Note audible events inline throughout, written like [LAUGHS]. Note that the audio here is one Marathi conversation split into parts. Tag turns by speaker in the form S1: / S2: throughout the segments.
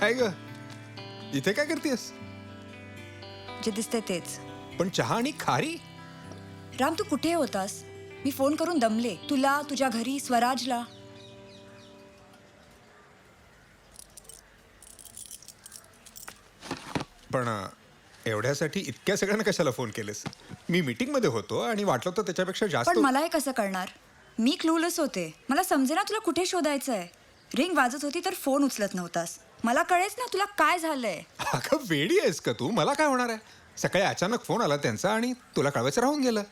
S1: काय ग इथे काय करतेस?
S2: जे दिसतंय तेच.
S1: पण चहा आणि खारी?
S2: राम तू कुठे होतास? मी फोन करून दमले. तुला तुझ्या घरी स्वराजला.
S1: पण अं, एवढ्यासाठी इतक्या सगळ्यांना कशाला फोन केलेस? मी मीटिंगमध्ये होतो आणि वाटलं तर त्याच्यापेक्षा जास्त
S2: पण मला हे कसं कळणार? मी क्लूलेस होते. मला समजेना तुला कुठे शोधायचं आहे रिंग वाजत होती तर फोन उचलत नव्हतास. मला कळेच ना तुला काय झालंय.
S1: अगं वेडी आहेस का तू? मला काय होणार आहे? सकाळी अचानक फोन आला त्यांचा आणि तुला कळवायचं राहून गेलं.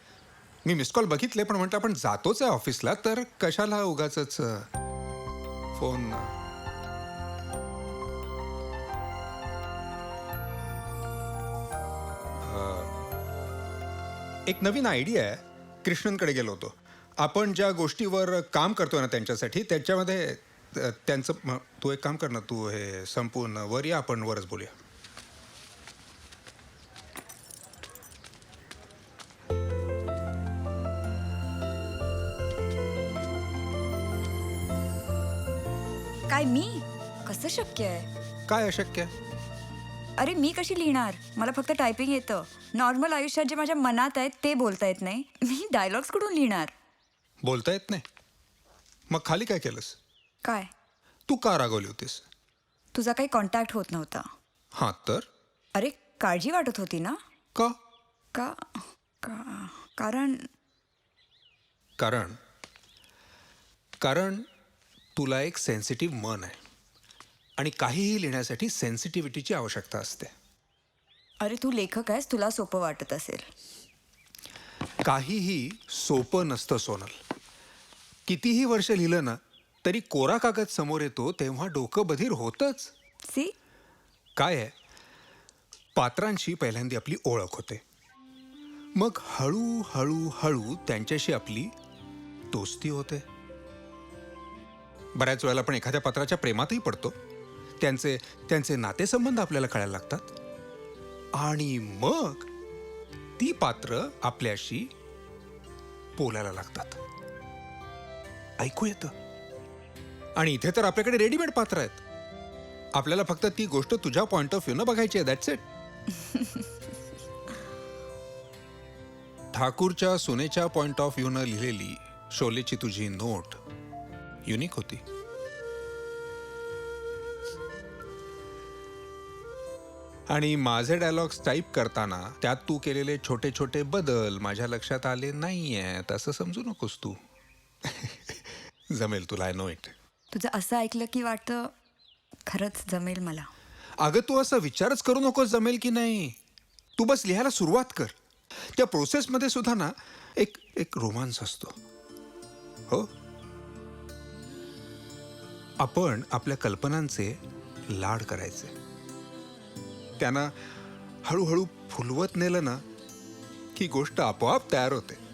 S1: मी मिस कॉल बघितले पण म्हटलं आपण जातोच आहे ऑफिसला तर कशाला उगाच फोन? एक नवीन आयडिया आहे. कृष्णनकडे गेलो होतो. आपण ज्या गोष्टीवर काम करतोय ना त्यांच्यासाठी त्याच्यामध्ये त्यांचं तू एक काम कर ना तू हे संपूर्ण वर या आपण वरच बोलूया.
S2: काय मी? कसं शक्य आहे?
S1: काय अशक्य? आहे?
S2: अरे मी कशी लिहिणार? मला फक्त टायपिंग येतं. नॉर्मल आयुष्यात जे माझ्या मनात आहेत ते बोलता येत नाही. मी डायलॉग्स कुठून लिहिणार?
S1: बोलता येत नाही. मग खाली काय केलंस?
S2: काय?
S1: तू का रागवली होतीस?
S2: तुझा काही कॉन्टॅक्ट होत नव्हता.
S1: हां तर?
S2: अरे काळजी वाटत होती ना?
S1: का?
S2: का का कारण?
S1: कारण? कारण तुला एक सेन्सिटिव्ह मन आहे. आणि काहीही लिहिण्यासाठी सेन्सिटिव्हिटीची आवश्यकता असते.
S2: अरे तू लेखक आहेस तुला सोपं वाटत असेल.
S1: काहीही सोपं नसतं सोनल. कितीही वर्ष लिहिलं ना तरी कोरा कागद समोर येतो तेव्हा डोकं बधीर होतच.
S2: सी?
S1: काय आहे? पात्रांशी पहिल्यांदा आपली ओळख होते. मग हळू हळू हळू त्यांच्याशी आपली दोस्ती होते. बऱ्याच वेळेला आपण एखाद्या पात्राच्या प्रेमातही पडतो. त्यांचे त्यांचे नातेसंबंध आपल्याला कळायला लागतात. आणि मग ती पात्र आपल्याशी बोलायला लागतात. ऐकू येतं. आणि इथे तर आपल्याकडे रेडीमेड पात्र आहेत. आपल्याला फक्त ती गोष्ट तुझ्या पॉइंट ऑफ व्ह्यू न बघायची आहे दॅट्स इट [LAUGHS] ठाकूरच्या सुनेच्या पॉइंट ऑफ व्ह्यू न लिहिलेली शोलेची तुझी नोट युनिक होती. आणि माझे डायलॉग्स टाईप करताना त्यात तू केलेले छोटे छोटे बदल माझ्या लक्षात आले नाही आहेत असं समजू नकोस तू. [LAUGHS] जमेल तुला आय नो इट
S2: तुझं असं ऐकलं की वाटतं खरंच जमेल मला?
S1: अगं तू असा विचारच करू नकोस जमेल की नाही. तू बस लिहायला सुरुवात कर. त्या प्रोसेसमध्ये सुद्धा ना एक एक रोमांस असतो. हो? आपण आपल्या कल्पनांचे लाड करायचे. त्यांना हळूहळू फुलवत नेलं ना की गोष्ट आपोआप तयार होते.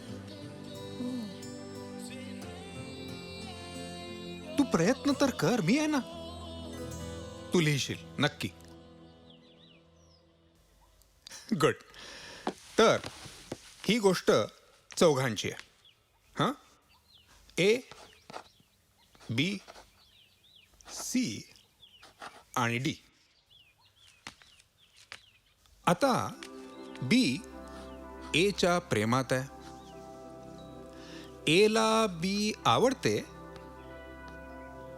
S1: प्रयत्न तर कर मी आहे ना. तू लिहिशील नक्की. गुड तर ही गोष्ट चौघांची आहे. हां? ए बी सी आणि डी आता बी एच्या प्रेमात आहे. एला बी आवडते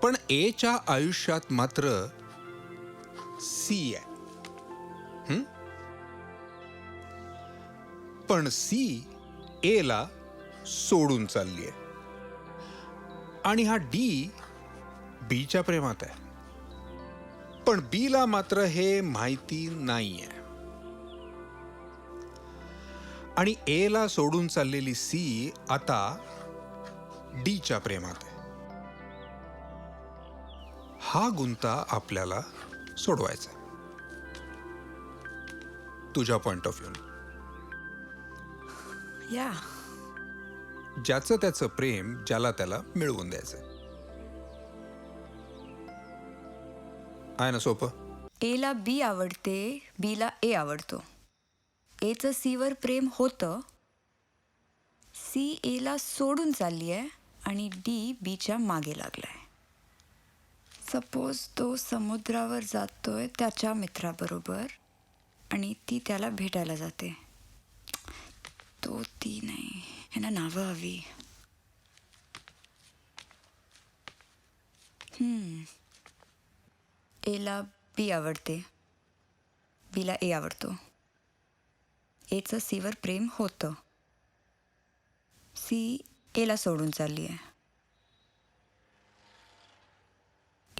S1: पण एच्या आयुष्यात मात्र सी आहे. पण सी एला सोडून चालली आहे आणि हा डी बीच्या प्रेमात आहे. पण बीला मात्र हे माहिती नाही आहे आणि एला सोडून चाललेली सी आता डीच्या प्रेमात आहे. हा गुंता आपल्याला सोडवायचा आहे. तुझ्या पॉइंट ऑफ व्ह्यू
S2: या
S1: ज्याचं त्याचं प्रेम ज्याला त्याला मिळवून द्यायचं आहे ना सोपं?
S2: एला बी आवडते बीला ए आवडतो. एचं सीवर प्रेम होतं. सी एला सोडून चालली आहे आणि डी बीच्या मागे लागलाय. सपोज तो समुद्रावर जातोय त्याच्या मित्राबरोबर आणि ती त्याला भेटायला जाते. तो ती नाही यांना नावं हवी. एला बी आवडते. बीला ए आवडतो. एचं सीवर प्रेम होतं. सी एला सोडून चालली आहे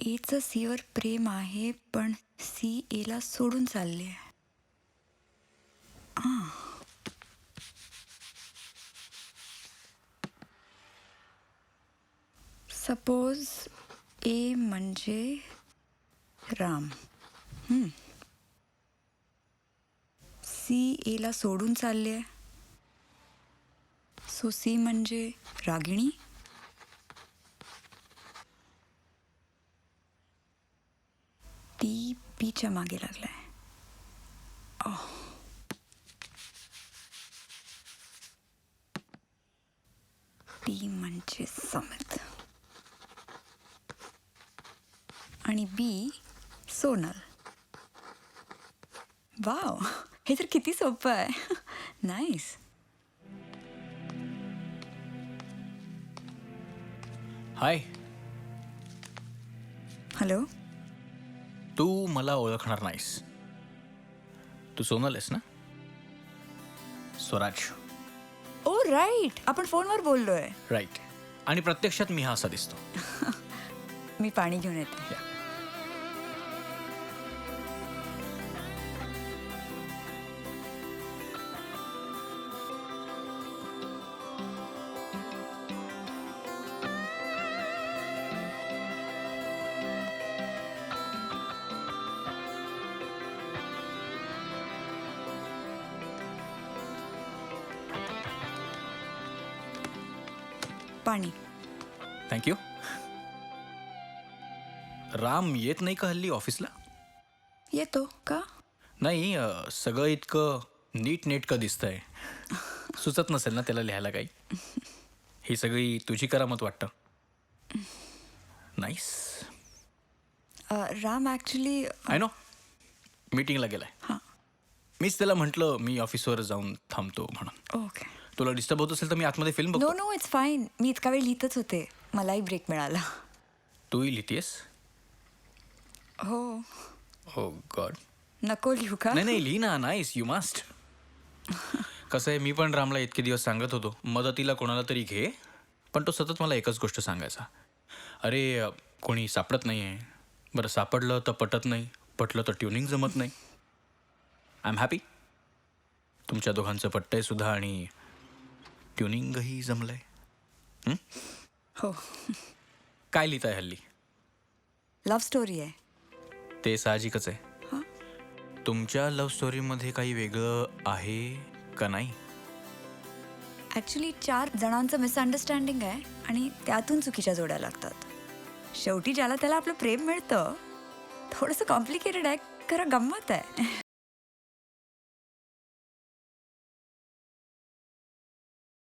S2: एचं सीवर प्रेम आहे पण सी एला सोडून चालले आहे. सपोज ए म्हणजे राम. सी एला सोडून चालले आहे. सो सी म्हणजे रागिणी? ती बीच्या मागे लागलाय ओह. ती म्हणजे समित। आणि बी सोनल। वाव हे तर किती सोपं आहे. नाईस
S3: हाय
S2: हॅलो
S3: तू मला ओळखणार नाहीस. तू सोनल आहेस ना? स्वराज.
S2: Oh right. आपण फोनवर बोललोय.
S3: राईट. आणि प्रत्यक्षात मी हा असा दिसतो. [LAUGHS]
S2: मी पाणी घेऊन येते. पाणी.
S3: थँक्यू राम येत नाही का हल्ली ऑफिसला?
S2: येतो का?
S3: नाही अं, सगळं इतकं नीट नेटकं दिसतंय. सुचत नसेल ना त्याला लिहायला काही? ही सगळी तुझी करामत वाटतं. Nice
S2: uh, Ram actually
S3: I know मीटिंगला गेलाय.
S2: हां.
S3: मीच त्याला म्हटलं मी ऑफिसवर जाऊन थांबतो म्हणून.
S2: ओके
S3: तुला डिस्टर्ब होत असेल तर मी आतमध्ये फिल्म
S2: नो
S3: बघतो.
S2: नो इट्स फाईन मी इतका वेळ लिहितच होते. मलाही ब्रेक मिळाला.
S3: तूही लिहितेस?
S2: हो.
S3: हो गॉड
S2: नको लिहू का?
S3: नाही नाही लिही ना. नाईस यू मस्ट कसं आहे मी पण रामला इतके दिवस सांगत होतो. मदतीला कोणाला तरी घे पण तो सतत मला एकच गोष्ट सांगायचा. अरे अ, कोणी सापडत नाही आहे बरं सापडलं तर पटत नाही. पटलं तर ट्युनिंग जमत नाही. आय एम हॅपी तुमच्या दोघांचं पट्टंय सुद्धा आणि ट्युनिंगही जमलंय?
S2: हो?
S3: काय लिहिताय हल्ली?
S2: लव्ह स्टोरी आहे.
S3: ते साहजिकच आहे.
S2: हां?
S3: तुमच्या लव्ह स्टोरीमध्ये काही वेगळं आहे का नाही?
S2: ॲक्च्युली चार जणांचं मिसअंडरस्टँडिंग आहे आणि त्यातून चुकीच्या जोड्या लागतात. शेवटी ज्याला त्याला आपलं प्रेम मिळतं थोडंसं कॉम्प्लिकेटेड आहे खरं गंमत आहे.